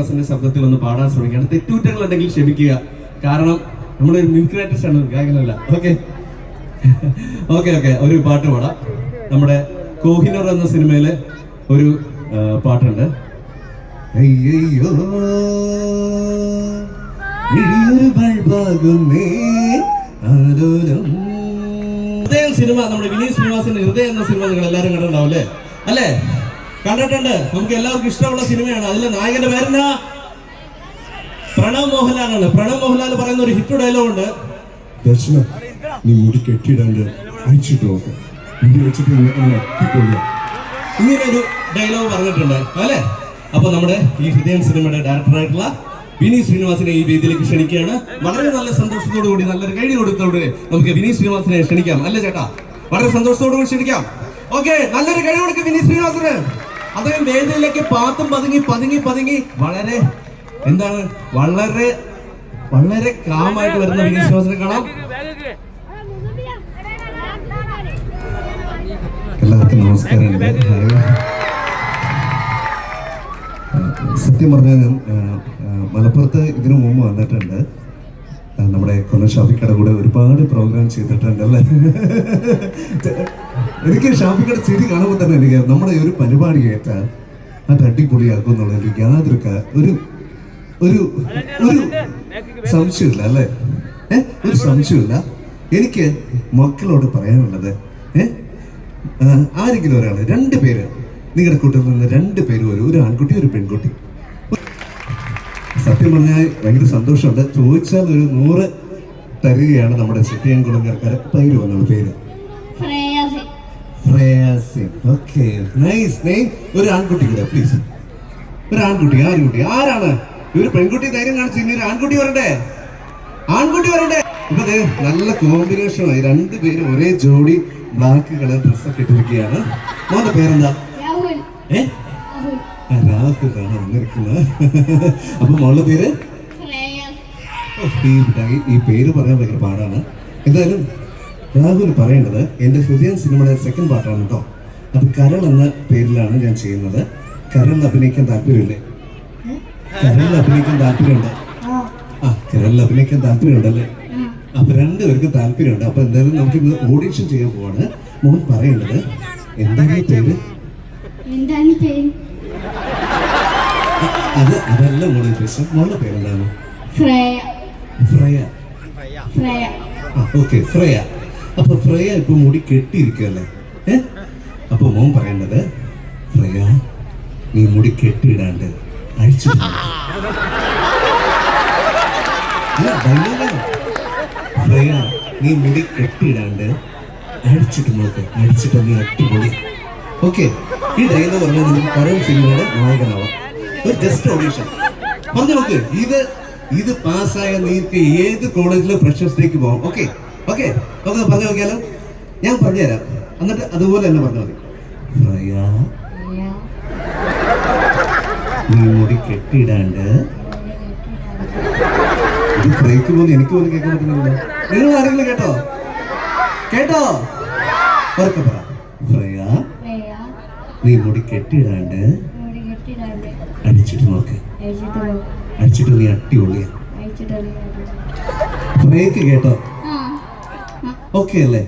ദാസിന്റെ ശബ്ദത്തിൽ ഒന്ന് പാടാൻ ശ്രമിക്കുകയാണ്. തെറ്റുകുറ്റങ്ങൾ ഉണ്ടെങ്കിൽ ക്ഷമിക്കുക. കാരണം നമ്മളൊരു മിമിക്രി ആണ് ഗായകനല്ല. ഓക്കെ ഓക്കെ ഓക്കെ ഒരു പാട്ട് പാടാം. നമ്മുടെ കോഹിനൂർ എന്ന സിനിമയിലെ ഒരു പാട്ടുണ്ട്. അയ്യയ്യോ ഇടിയൊരു ഹൃദയം സിനിമ നമ്മുടെ വിനീത് ശ്രീനിവാസിന്റെ ഹൃദയം എന്ന സിനിമ നിങ്ങൾ എല്ലാവരും കണ്ടിട്ടുണ്ടാവും അല്ലേ? അല്ലേ? കണ്ടിട്ടുണ്ട്. നമുക്ക് എല്ലാവർക്കും ഇഷ്ടമുള്ള സിനിമയാണ്. അതിലെ നായകന്റെ പേരെന്നാ പ്രണവ് മോഹൻലാലാണ് പ്രണവ് മോഹൻലാൽ പറയുന്ന ഒരു ഹിറ്റ് ഡയലോഗ് ഉണ്ട് ദർശന നീ മുടി കെട്ടിയിടാണ്ട് അയച്ചിട്ട് നോക്കാം. മുടി വെച്ചിട്ട് ഇങ്ങനെ അട്ടിക്കൊള്ളുക ഇങ്ങനെ ഒരു ഡയലോഗ് പറഞ്ഞിട്ടുണ്ട്. അല്ലേ? അപ്പൊ നമ്മുടെ ഈ ഹൃദയൻ സിനിമയുടെ ഡയറക്ടറായിട്ടുള്ള വിനീത് ശ്രീനിവാസിനെ ഈ വേദിയിലേക്ക് ക്ഷണിക്കുകയാണ്. വളരെ നല്ല സന്തോഷത്തോടു കൂടി നല്ലൊരു കൈ കൊടുത്തോടെ നമുക്ക് വിനീത് ശ്രീനിവാസിനെ ക്ഷണിക്കാം. അല്ലേ ചേട്ടാ? വളരെ സന്തോഷത്തോടു കൂടി ക്ഷണിക്കാം. ഓക്കെ നല്ലൊരു കഴിവ് കൊടുക്കും വിനീത് ശ്രീനിവാസിന്. അദ്ദേഹം വേദിയിലേക്ക് പാത്തും പതുങ്ങി പതുങ്ങി പതുങ്ങി വളരെ എന്താണ്? വളരെ വളരെ കാമായിട്ട് വരുന്ന വിശ്വാസം കാണാം. എല്ലാവർക്കും നമസ്കാരം. സത്യം പറഞ്ഞാൽ മലപ്പുറത്ത് ഇതിനു മുമ്പ് വന്നിട്ടുണ്ട്. നമ്മുടെ കൊല്ലം ഷാഫിക്കട കൂടെ ഒരുപാട് പ്രോഗ്രാം ചെയ്തിട്ടുണ്ട് അല്ലേ എനിക്ക് ഷാഫിക്കട ചിരി കാണുമ്പോൾ തന്നെ എനിക്ക് നമ്മുടെ ഒരു പരിപാടി കേട്ടാൽ അത് അടിപൊളിയാക്കും എന്നുള്ളതിൽ യാതൊരു ഒരു ഒരു ഒരു സംശയമില്ല അല്ലേ? ഏ? ഒരു സംശയമില്ല. എനിക്ക് മക്കളോട് പറയാനുള്ളത് ഏ? ആരെങ്കിലും ഒരാൾ രണ്ട് പേര് നിങ്ങളുടെ കൂട്ടത്തിൽ നിന്ന് രണ്ട് പേര് വരും ഒരു ആൺകുട്ടി ഒരു പെൺകുട്ടി. സത്യം പറഞ്ഞാൽ ഭയങ്കര സന്തോഷമുണ്ട്. ചോദിച്ചാൽ ഒരു നൂറ് തരികയാണ് നമ്മുടെ ചിട്ടിയംകുളങ്ങർക്കാരെ പേര്? വന്നത് പേര് ഓക്കെ. നൈസ്. നെയിം ഒരു ആൺകുട്ടി കൂടെ പ്ലീസ്. ഒരു ആൺകുട്ടി ആൺകുട്ടി. ആരാണ്? ഇവർ പെൺകുട്ടി ധൈര്യം കാണിച്ച് ഇനി ഒരു ആൺകുട്ടി വരണ്ടേ? ആൺകുട്ടി വരണ്ടേ? ഇപ്പൊ നല്ല കോമ്പിനേഷൻ ആയി. രണ്ടുപേരും ഒരേ ജോഡി ബ്ലാക്ക് കളർ ഡ്രസ്സൊക്കെ ഇട്ടിരിക്കുകയാണ്. മോന്റെ പേരെന്താ? ഏഹ് രാഹുലാണ് വന്നിരിക്കുന്നത് അപ്പൊ മോളുടെ പേര്? ഈ ഈ പേര് പറയാൻ ഭയങ്കര പാടാണ്. എന്തായാലും രാഹുൽ പറയേണ്ടത് എന്റെ ഹൃദയം സിനിമയുടെ സെക്കൻഡ് പാർട്ടാണ് കേട്ടോ അത് കരൾ എന്ന പേരിലാണ് ഞാൻ ചെയ്യുന്നത്. കരളിൽ അഭിനയിക്കാൻ താല്പര്യമില്ലേ? കരളിൽ അഭിനയിക്കാൻ താല്പര്യമുണ്ട്? ആ. കരളിൽ അഭിനയിക്കാൻ താല്പര്യമുണ്ടല്ലേ? അപ്പൊ രണ്ടുപേർക്കും താല്പര്യമുണ്ട്. അപ്പൊ എന്തായാലും നമുക്ക് ഇന്ന് ഓഡിഷൻ ചെയ്യാൻ പോവാണ്. മോൻ പറയേണ്ടത് എന്താണ് പേര്? എന്താണ് പേര്? അത് അതല്ല മോളെ ഉദ്ദേശം. മോളുടെ പേരെന്താണ്? ശ്രേയ ശ്രേയ ആ ഓക്കെ ഫ്രയ. അപ്പൊ ഫ്രയ ഇപ്പൊ മുടി കെട്ടിയിരിക്കുകയല്ലേ? ഏ? അപ്പൊ മോൻ പറയേണ്ടത് ഫ്രയ നീ മുടി കെട്ടിയിടാണ്ട് അഴിച്ചു. ഫ്രയ നീ മുടി കെട്ടിയിടാണ്ട് അഴിച്ചിട്ട് നോക്ക് അഴിച്ചിട്ട് നീ അടിപൊളി. ഓക്കെ ഈ ഡയലോഗ് പറഞ്ഞാൽ നിനക്ക് പഴയ സിനിമയുടെ നായകനാവാം. ഒരു ജസ്റ്റ് ഓഡീഷൻ പറഞ്ഞു നോക്ക് ഇത് ഇത് പാസ്സായ നീക്ക് ഏത് കോളേജിലും ഫ്രഷേഴ്സിലേക്ക് പോകാം ഓക്കെ ഓക്കെ നമുക്ക് പറഞ്ഞു നോക്കിയാലോ? ഞാൻ പറഞ്ഞുതരാം. എന്നിട്ട് അതുപോലെ തന്നെ പറഞ്ഞാൽ മതി. നീ മുടി കെട്ടിയിടാണ്ട്. ഇത് ഫ്രൈക്ക് പോലും എനിക്ക് പോലും കേൾക്കാൻ പറ്റുന്നില്ല നിങ്ങൾ ആരെങ്കിലും കേട്ടോ? കേട്ടോ? ഉറക്കെ പറ. ഫ്രയ. നീ മുടി കെട്ടിയിടാണ്ട്. അടിച്ചിട്ട് നോക്ക് അടിച്ചിട്ട് നീ അയച്ചിട്ട് ഫ്രേക്ക് കേട്ടോ? ഓക്കെ അല്ലേ?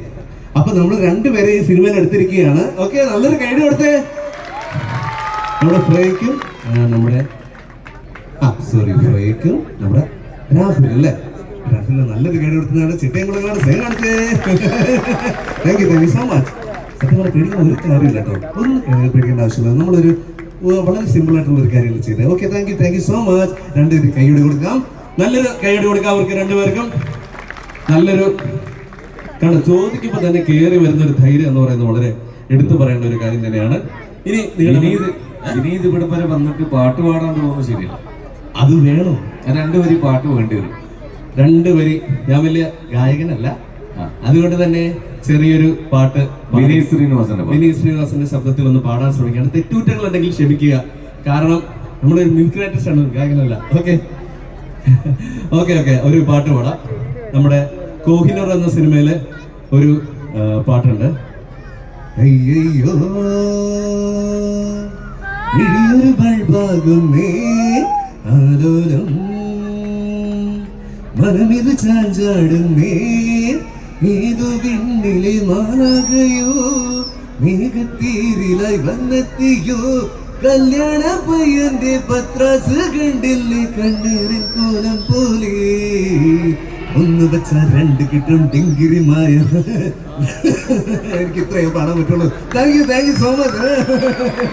അപ്പൊ നമ്മൾ രണ്ടുപേരെ ഈ സിനിമയിൽ എടുത്തിരിക്കുകയാണ്. ഓക്കെ നല്ലൊരു കൈഡ് കൊടുത്തേ. നമ്മുടെ ഫ്രേക്കും നമ്മുടെ ആ സോറി ഫ്രേക്കും നമ്മുടെ രാഹുൽ അല്ലേ? രാഹുലിന് നല്ലൊരു കൈഡ് കൊടുത്തതാണ്. ചിട്ടയും കൂടെ സേ കാണിച്ചേ. Thank you thank you so much സത്യം പറഞ്ഞാൽ പേടിക്കുന്ന ഒരു കാര്യമില്ല കേട്ടോ. ഒന്നും പേടിക്കേണ്ട ആവശ്യമില്ല. നമ്മളൊരു വളരെ സിമ്പിൾ ആയിട്ടുള്ള ഒരു കാര്യങ്ങൾ ചെയ്തത്. Okay thank you thank you so much രണ്ടുപേരും കൈയ്യോട് കൊടുക്കാം. നല്ലൊരു കൈയടി കൊടുക്കാം അവർക്ക് രണ്ടുപേർക്കും നല്ലൊരു കാരണം ചോദിക്കുമ്പോൾ തന്നെ കയറി വരുന്ന ഒരു ധൈര്യം എന്ന് പറയുന്നത് വളരെ എടുത്തു പറയേണ്ട ഒരു കാര്യം തന്നെയാണ്. ഇനി നിങ്ങളുടെ വിനീത് വിനീത് ഇവിടെ വരെ വന്നിട്ട് പാട്ട് പാടാൻ തോന്നുന്നു ശരിയല്ല. അത് വേണോ? രണ്ടു വരി പാട്ട് വേണ്ടി വരും. രണ്ടു വരി ഞാൻ വലിയ ഗായകനല്ല. അതുകൊണ്ട് തന്നെ ചെറിയൊരു പാട്ട് വിനീത് ശ്രീനിവാസന്റെ വിനീത് ശ്രീനിവാസന്റെ ശബ്ദത്തിൽ ഒന്ന് പാടാൻ ശ്രമിക്കുകയാണ്. തെറ്റുറ്റങ്ങൾ ഉണ്ടെങ്കിൽ ക്ഷമിക്കുക. കാരണം നമ്മളൊരു മ്യൂസിക് ആണ് ഗായകനല്ല. ഓക്കെ ഓക്കെ ഓക്കെ ഒരു പാട്ട് പാടാം. നമ്മുടെ കോഹിനർ എന്ന സിനിമയിലെ ഒരു പാട്ടുണ്ട്. അയ്യോ ഇടിയൊരു മനമിത് ചാഞ്ചാടുന്നേ. ഏതു വിണ്ണിലെ മാനാകയോ മേഘത്തീരിലായി വന്നെത്തിയോ? കല്യാണ പയ്യന്റെ പത്രാസ് കണ്ടില്ലേ കണ്ണീരിൽ കോലം പോലെ. ഒന്ന് വെച്ച രണ്ട് കിട്ടും ഡിങ്കിരിമായ എനിക്ക് ഇത്രയും പാടാൻ പറ്റുള്ളൂ. Thank you thank you so much